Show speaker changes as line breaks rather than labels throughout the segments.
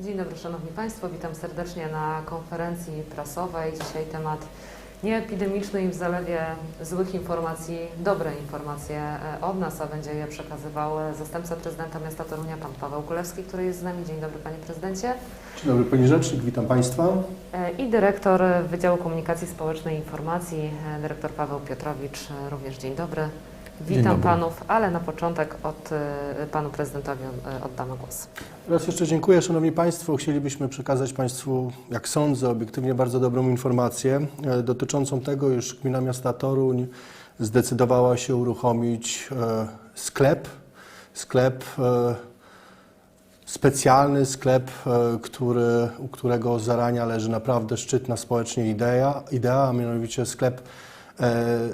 Dzień dobry Szanowni Państwo, witam serdecznie na konferencji prasowej. Dzisiaj temat nieepidemiczny i w zalewie złych informacji, dobre informacje e, od nas, a będzie je przekazywał e, zastępca prezydenta miasta Torunia, pan Paweł Kulewski, który jest z nami. Dzień dobry Panie Prezydencie.
Dzień dobry Pani Rzecznik, witam Państwa.
E, I dyrektor Wydziału Komunikacji Społecznej i Informacji, dyrektor Paweł Piotrowicz, również dzień dobry. Witam. Panów, ale na początek od e, Panu Prezydentowi e, oddamy głos.
Raz jeszcze dziękuję Szanowni Państwo. Chcielibyśmy przekazać Państwu, jak sądzę, obiektywnie bardzo dobrą informację e, dotyczącą tego, iż Gmina Miasta Toruń zdecydowała się uruchomić sklep, sklep specjalny sklep, który, u którego zarania leży naprawdę szczytna społecznie idea, idea a mianowicie sklep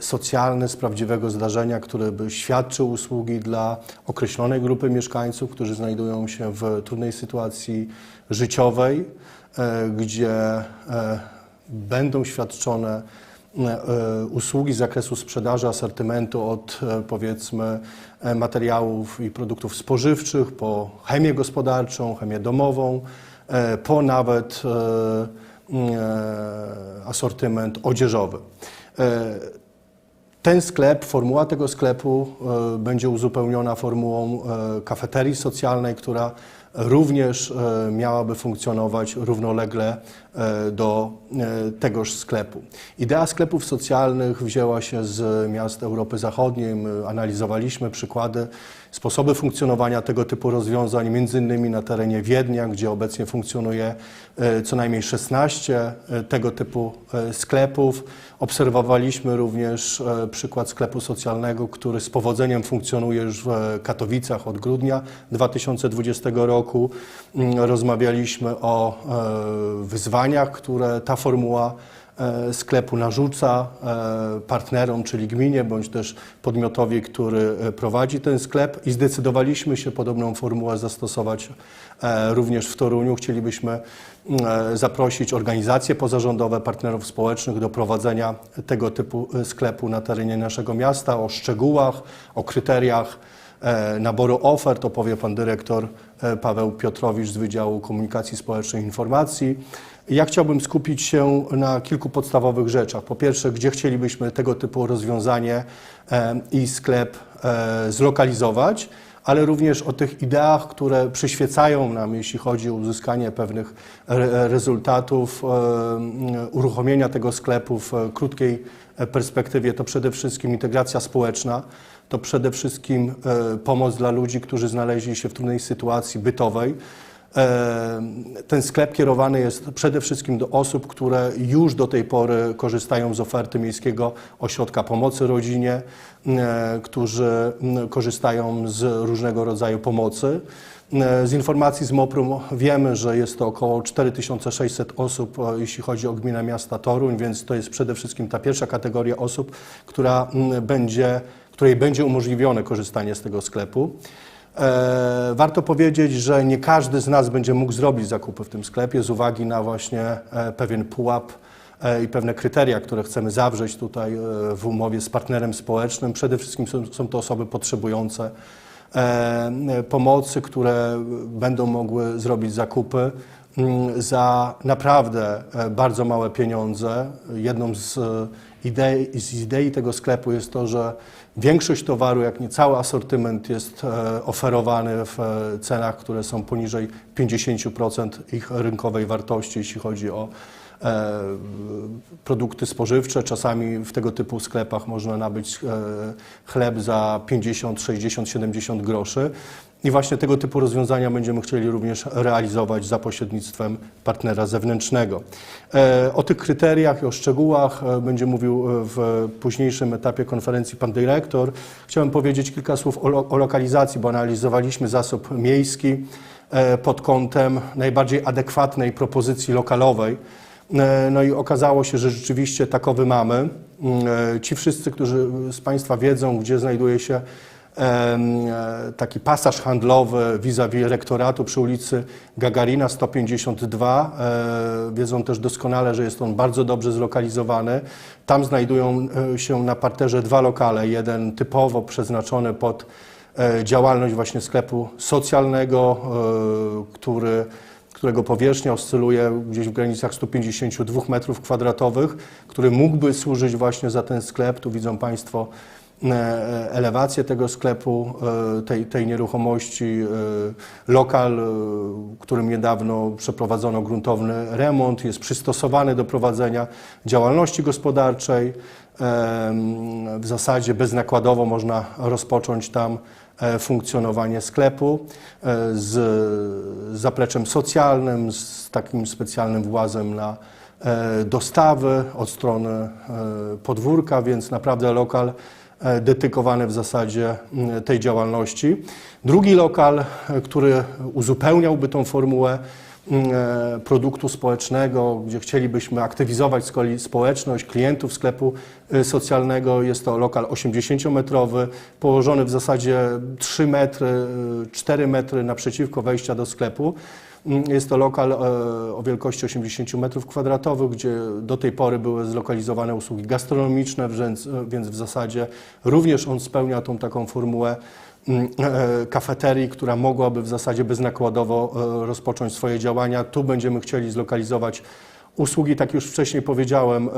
socjalny z prawdziwego zdarzenia, który by świadczył usługi dla określonej grupy mieszkańców, którzy znajdują się w trudnej sytuacji życiowej, e, gdzie e, będą świadczone e, usługi z zakresu sprzedaży asortymentu od e, powiedzmy e, materiałów i produktów spożywczych po chemię gospodarczą, chemię domową, e, po nawet e, e, asortyment odzieżowy. E, Ten sklep, formuła tego sklepu e, będzie uzupełniona formułą e, kafeterii socjalnej, która również miałaby funkcjonować równolegle do tegoż sklepu. Idea sklepów socjalnych wzięła się z miast Europy Zachodniej. My analizowaliśmy przykłady, sposoby funkcjonowania tego typu rozwiązań, między innymi na terenie Wiednia, gdzie obecnie funkcjonuje e, co najmniej 16 e, tego typu e, sklepów. Obserwowaliśmy również przykład sklepu socjalnego, który z powodzeniem funkcjonuje już w Katowicach od grudnia 2020 roku. Mm, Rozmawialiśmy o wyzwaniach, które ta formuła sklepu narzuca e, partnerom, czyli gminie, bądź też podmiotowi, który e, prowadzi ten sklep i zdecydowaliśmy się podobną formułę zastosować e, również w Toruniu. Chcielibyśmy e, zaprosić organizacje pozarządowe, partnerów społecznych do prowadzenia tego typu e, sklepu na terenie naszego miasta. O szczegółach, o kryteriach e, naboru ofert opowie pan dyrektor e, Paweł Piotrowicz z Wydziału Komunikacji Społecznej i Informacji. Ja chciałbym skupić się na kilku podstawowych rzeczach. Po pierwsze, gdzie chcielibyśmy tego typu rozwiązanie e, i sklep e, zlokalizować, ale również o tych ideach, które przyświecają nam, jeśli chodzi o uzyskanie pewnych re- rezultatów, e, uruchomienia tego sklepu w krótkiej perspektywie. To przede wszystkim integracja społeczna, to przede wszystkim pomoc dla ludzi, którzy znaleźli się w trudnej sytuacji bytowej. E, Ten sklep kierowany jest przede wszystkim do osób, które już do tej pory korzystają z oferty Miejskiego Ośrodka Pomocy Rodzinie, e, którzy korzystają z różnego rodzaju pomocy. E, Z informacji z MOPR-u wiemy, że jest to około 4600 osób, jeśli chodzi o gminę miasta Toruń, więc to jest przede wszystkim ta pierwsza kategoria osób, która będzie, której będzie umożliwione korzystanie z tego sklepu. E, Warto powiedzieć, że nie każdy z nas będzie mógł zrobić zakupy w tym sklepie z uwagi na właśnie e, pewien pułap e, i pewne kryteria, które chcemy zawrzeć tutaj w umowie z partnerem społecznym. Przede wszystkim są, to osoby potrzebujące pomocy, które będą mogły zrobić zakupy mm, za naprawdę bardzo małe pieniądze. Jedną z idei, z idei tego sklepu jest to, że większość towaru, jak nie cały asortyment jest e, oferowany w e, cenach, które są poniżej 50% ich rynkowej wartości, jeśli chodzi o e, produkty spożywcze. Czasami w tego typu sklepach można nabyć chleb za 50, 60, 70 groszy. I właśnie tego typu rozwiązania będziemy chcieli również realizować za pośrednictwem partnera zewnętrznego. E, O tych kryteriach i o szczegółach e, będzie mówił e, w późniejszym etapie konferencji pan dyrektor. Chciałem powiedzieć kilka słów o, lo- o lokalizacji, bo analizowaliśmy zasób miejski pod kątem najbardziej adekwatnej propozycji lokalowej. No i okazało się, że rzeczywiście takowy mamy. Mm, Ci wszyscy, którzy z Państwa wiedzą, gdzie znajduje się taki pasaż handlowy vis-a-vis rektoratu przy ulicy Gagarina 152. e, Wiedzą też doskonale, że jest on bardzo dobrze zlokalizowany. Tam znajdują e, się na parterze dwa lokale. Jeden typowo przeznaczony pod e, działalność właśnie sklepu socjalnego, e, który którego powierzchnia oscyluje gdzieś w granicach 152 metrów kwadratowych, który mógłby służyć właśnie za ten sklep. Tu widzą Państwo e, elewację tego sklepu, e, tej, tej nieruchomości, e, lokal, e, którym niedawno przeprowadzono gruntowny remont, jest przystosowany do prowadzenia działalności gospodarczej. W zasadzie beznakładowo można rozpocząć tam e, funkcjonowanie sklepu e, z zapleczem socjalnym, z takim specjalnym włazem na e, dostawy od strony e, podwórka, więc naprawdę lokal e, dedykowany w zasadzie tej działalności. Drugi lokal, e, który uzupełniałby tą formułę e, produktu społecznego, gdzie chcielibyśmy aktywizować z kolei społeczność, klientów sklepu socjalnego. Jest to lokal 80-metrowy, położony w zasadzie 3 metry, e, 4 metry naprzeciwko wejścia do sklepu. Mm, Jest to lokal e, o wielkości 80 metrów kwadratowych, gdzie do tej pory były zlokalizowane usługi gastronomiczne, więc, więc w zasadzie również on spełnia tą taką formułę mm, e, kafeterii, która mogłaby w zasadzie beznakładowo e, rozpocząć swoje działania. Tu będziemy chcieli zlokalizować usługi, tak już wcześniej powiedziałem,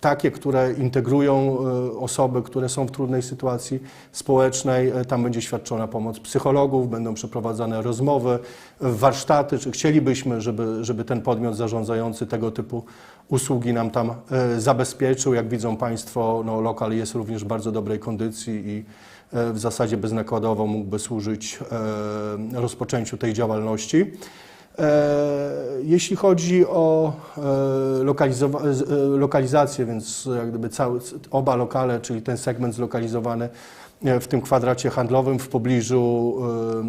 takie, które integrują e, osoby, które są w trudnej sytuacji społecznej. E, Tam będzie świadczona pomoc psychologów, będą przeprowadzane rozmowy, e, warsztaty. Czy chcielibyśmy, żeby, żeby ten podmiot zarządzający tego typu usługi nam tam zabezpieczył. Jak widzą Państwo, no, lokal jest również w bardzo dobrej kondycji i w zasadzie beznakładowo mógłby służyć rozpoczęciu tej działalności. E, Jeśli chodzi o e, e, lokalizację, więc jak gdyby cały, oba lokale, czyli ten segment zlokalizowany w tym kwadracie handlowym w pobliżu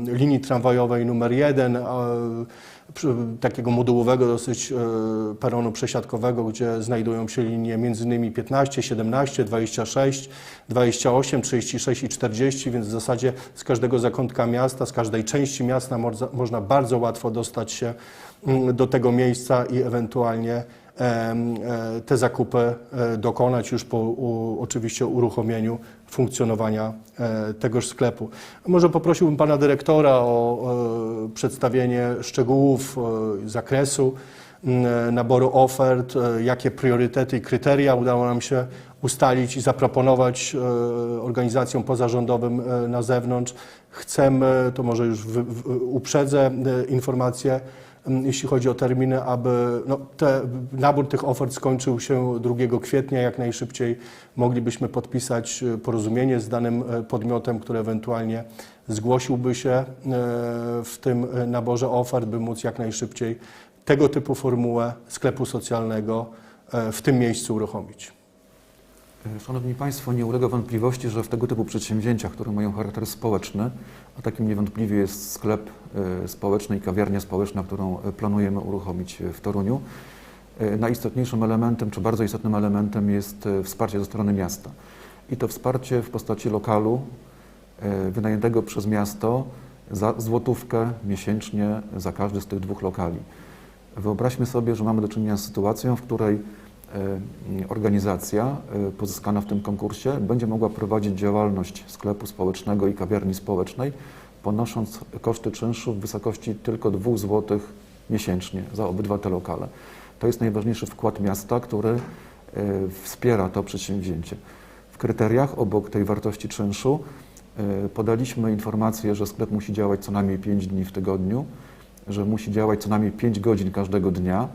linii tramwajowej numer 1, e, przy- takiego modułowego dosyć e, peronu przesiadkowego, gdzie znajdują się linie między innymi 15, 17, 26, 28, 36 i 40, więc w zasadzie z każdego zakątka miasta, z każdej części miasta można, bardzo łatwo dostać się mm, do tego miejsca i ewentualnie e, te zakupy e, dokonać już po oczywiście uruchomieniu funkcjonowania e, tegoż sklepu. Może poprosiłbym pana dyrektora o e, przedstawienie szczegółów e, zakresu naboru ofert, jakie priorytety i kryteria udało nam się ustalić i zaproponować organizacjom pozarządowym na zewnątrz. Chcemy, to może już uprzedzę informację, jeśli chodzi o terminy, aby no, te, nabór tych ofert skończył się 2 kwietnia. Jak najszybciej moglibyśmy podpisać e, porozumienie z danym e, podmiotem, który ewentualnie zgłosiłby się e, w tym naborze ofert, by móc jak najszybciej tego typu formułę sklepu socjalnego w tym miejscu uruchomić.
E, Szanowni Państwo, nie ulega wątpliwości, że w tego typu przedsięwzięciach, które mają charakter społeczny, a takim niewątpliwie jest sklep e, społeczny i kawiarnia społeczna, którą e, planujemy uruchomić w Toruniu, najistotniejszym elementem, czy bardzo istotnym elementem jest wsparcie ze strony miasta. I to wsparcie w postaci lokalu wynajętego przez miasto za złotówkę miesięcznie za każdy z tych dwóch lokali. Wyobraźmy sobie, że mamy do czynienia z sytuacją, w której organizacja e, pozyskana w tym konkursie będzie mogła prowadzić działalność sklepu społecznego i kawiarni społecznej, ponosząc koszty czynszu w wysokości tylko 2 zł miesięcznie za obydwa te lokale. To jest najważniejszy wkład miasta, który e, wspiera to przedsięwzięcie. W kryteriach obok tej wartości czynszu podaliśmy informację, że sklep musi działać co najmniej 5 dni w tygodniu, że musi działać co najmniej 5 godzin każdego dnia,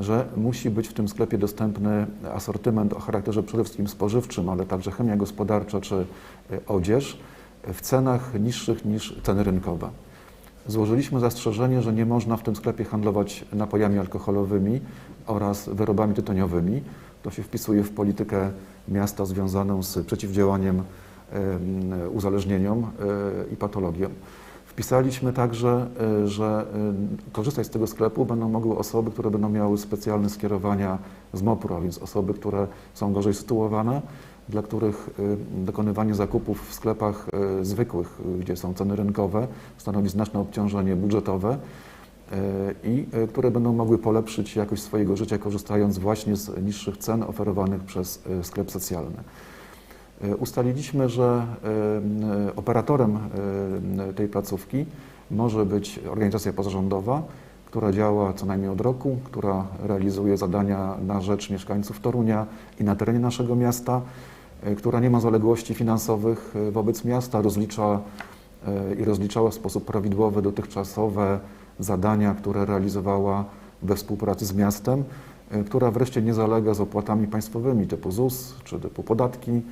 że musi być w tym sklepie dostępny asortyment o charakterze przede wszystkim spożywczym, ale także chemia gospodarcza czy e, odzież w cenach niższych niż ceny rynkowe. Złożyliśmy zastrzeżenie, że nie można w tym sklepie handlować napojami alkoholowymi oraz wyrobami tytoniowymi. To się wpisuje w politykę miasta związaną z przeciwdziałaniem em, uzależnieniom e, i patologiom. Wpisaliśmy także, e, że e, korzystać z tego sklepu będą mogły osoby, które będą miały specjalne skierowania z MOPR, a więc osoby, które są gorzej sytuowane, dla których e, dokonywanie zakupów w sklepach zwykłych, gdzie są ceny rynkowe, stanowi znaczne obciążenie budżetowe i które będą mogły polepszyć jakość swojego życia, korzystając właśnie z niższych cen oferowanych przez sklep socjalny. E, Ustaliliśmy, że e, operatorem e, tej placówki może być organizacja pozarządowa, która działa co najmniej od roku, która realizuje zadania na rzecz mieszkańców Torunia i na terenie naszego miasta, która nie ma zaległości finansowych wobec miasta, rozlicza i rozliczała w sposób prawidłowy dotychczasowe zadania, które realizowała we współpracy z miastem, która wreszcie nie zalega z opłatami państwowymi typu ZUS czy typu podatki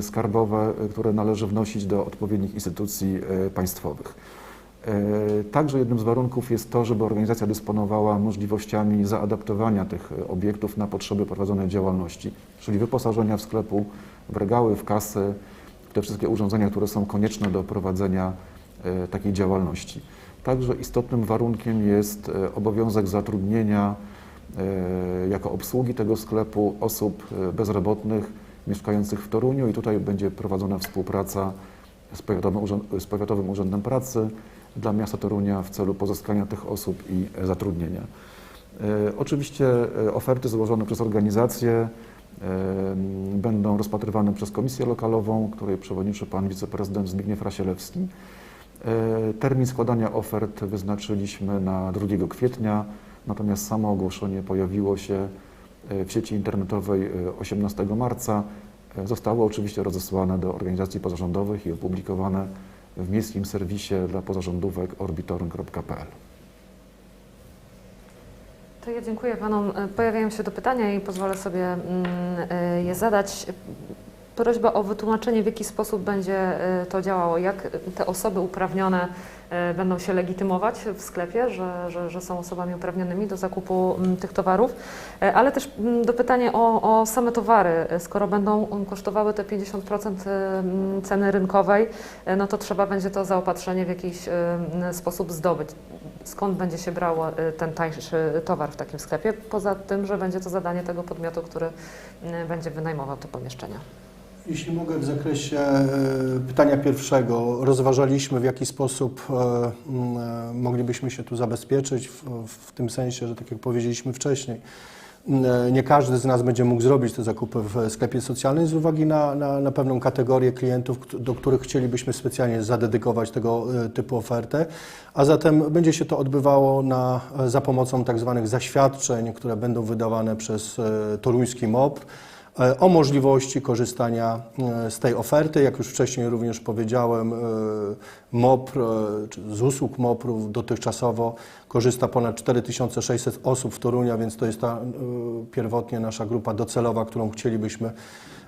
skarbowe, e, które należy wnosić do odpowiednich instytucji e, państwowych. E, Także jednym z warunków jest to, żeby organizacja dysponowała możliwościami zaadaptowania tych e, obiektów na potrzeby prowadzonej działalności, czyli wyposażenia w sklepu w regały, w kasy, te wszystkie urządzenia, które są konieczne do prowadzenia e, takiej działalności. Także istotnym warunkiem jest e, obowiązek zatrudnienia e, jako obsługi tego sklepu osób e, bezrobotnych mieszkających w Toruniu i tutaj będzie prowadzona współpraca z Powiatowym, z Powiatowym Urzędem Pracy dla miasta Torunia w celu pozyskania tych osób i zatrudnienia. E, Oczywiście e, oferty złożone przez organizacje e, będą rozpatrywane przez komisję lokalową, której przewodniczy pan wiceprezydent Zbigniew Rasielewski. Termin składania ofert wyznaczyliśmy na 2 kwietnia, natomiast samo ogłoszenie pojawiło się w sieci internetowej e, 18 marca. E, Zostało oczywiście rozesłane do organizacji pozarządowych i opublikowane w miejskim serwisie dla pozarządówek orbitoryn.pl.
To ja dziękuję Panom. E, Pojawiają się do pytania i pozwolę sobie mm, e, je zadać. Prośba o wytłumaczenie, w jaki sposób będzie e, to działało, jak te osoby uprawnione e, będą się legitymować w sklepie, że, że, że są osobami uprawnionymi do zakupu tych towarów, E, ale też do pytania o, o same towary. Skoro będą kosztowały te 50% e, mm, ceny rynkowej, no to trzeba będzie to zaopatrzenie w jakiś sposób zdobyć. Skąd będzie się brał e, ten tańszy towar w takim sklepie? Poza tym, że będzie to zadanie tego podmiotu, który będzie wynajmował te pomieszczenia.
Jeśli mogę w zakresie e, pytania pierwszego, rozważaliśmy w jaki sposób e, e, moglibyśmy się tu zabezpieczyć, w, w tym sensie, że tak jak powiedzieliśmy wcześniej, nie każdy z nas będzie mógł zrobić te zakupy w sklepie socjalnym z uwagi na, na, na pewną kategorię klientów, do których chcielibyśmy specjalnie zadedykować tego typu ofertę, a zatem będzie się to odbywało na, za pomocą tak zwanych zaświadczeń, które będą wydawane przez toruński MOP, e, o możliwości korzystania e, z tej oferty. Jak już wcześniej również powiedziałem, e, MOPR, e, z usług MOPR-ów dotychczasowo korzysta ponad 4600 osób w Torunia, więc to jest ta e, pierwotnie nasza grupa docelowa, którą chcielibyśmy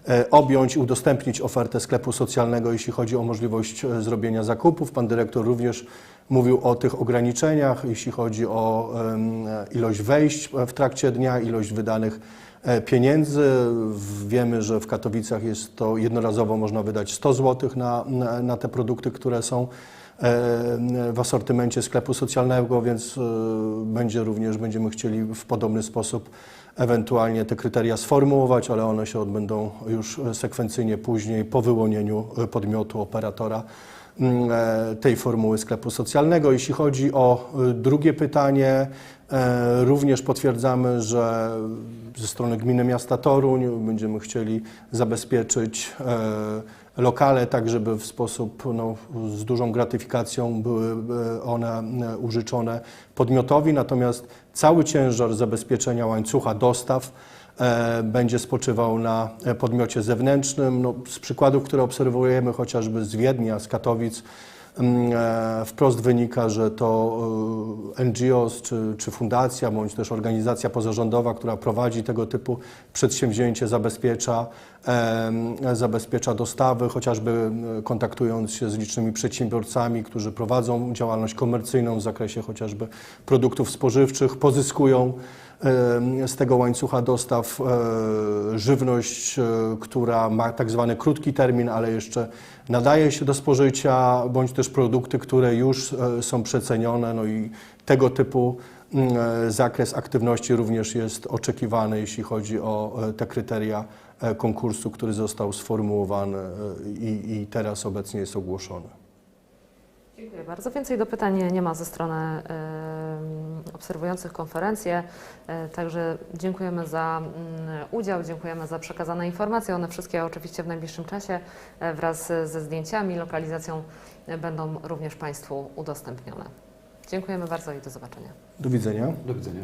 e, objąć udostępnić ofertę sklepu socjalnego, jeśli chodzi o możliwość e, zrobienia zakupów. Pan dyrektor również mówił o tych ograniczeniach, jeśli chodzi o ilość wejść w trakcie dnia, ilość wydanych e, pieniędzy. W- Wiemy, że w Katowicach jest to jednorazowo można wydać 100 zł na, na, na te produkty, które są e, w asortymencie sklepu socjalnego, więc e, będzie również, będziemy chcieli w podobny sposób ewentualnie te kryteria sformułować, ale one się odbędą już e, sekwencyjnie później po wyłonieniu e, podmiotu operatora e, tej formuły sklepu socjalnego. Jeśli chodzi o e, drugie pytanie, e, również potwierdzamy, że ze strony Gminy Miasta Toruń będziemy chcieli zabezpieczyć e, lokale, tak żeby w sposób no, z dużą gratyfikacją były e, one e, użyczone podmiotowi, natomiast cały ciężar zabezpieczenia łańcucha dostaw e, będzie spoczywał na e, podmiocie zewnętrznym. No, z przykładów, które obserwujemy chociażby z Wiednia, z Katowic, mm, e, wprost wynika, że to e, NGOs czy, czy fundacja, bądź też organizacja pozarządowa, która prowadzi tego typu przedsięwzięcie, zabezpiecza, zabezpiecza dostawy, chociażby e, kontaktując się z licznymi przedsiębiorcami, którzy prowadzą działalność komercyjną w zakresie chociażby produktów spożywczych, pozyskują z tego łańcucha dostaw e, żywność, e, która ma tak zwany krótki termin, ale jeszcze nadaje się do spożycia, bądź też produkty, które już e, są przecenione, no i tego typu e, zakres aktywności również jest oczekiwany, jeśli chodzi o e, te kryteria e, konkursu, który został sformułowany e, i, i teraz obecnie jest ogłoszony.
Dziękuję bardzo. Więcej do pytań nie ma ze strony obserwujących konferencję, E, także dziękujemy za mm, udział, dziękujemy za przekazane informacje. One wszystkie oczywiście w najbliższym czasie e, wraz ze zdjęciami, lokalizacją e, będą również Państwu udostępnione. Dziękujemy bardzo i do zobaczenia.
Do widzenia.
Do widzenia.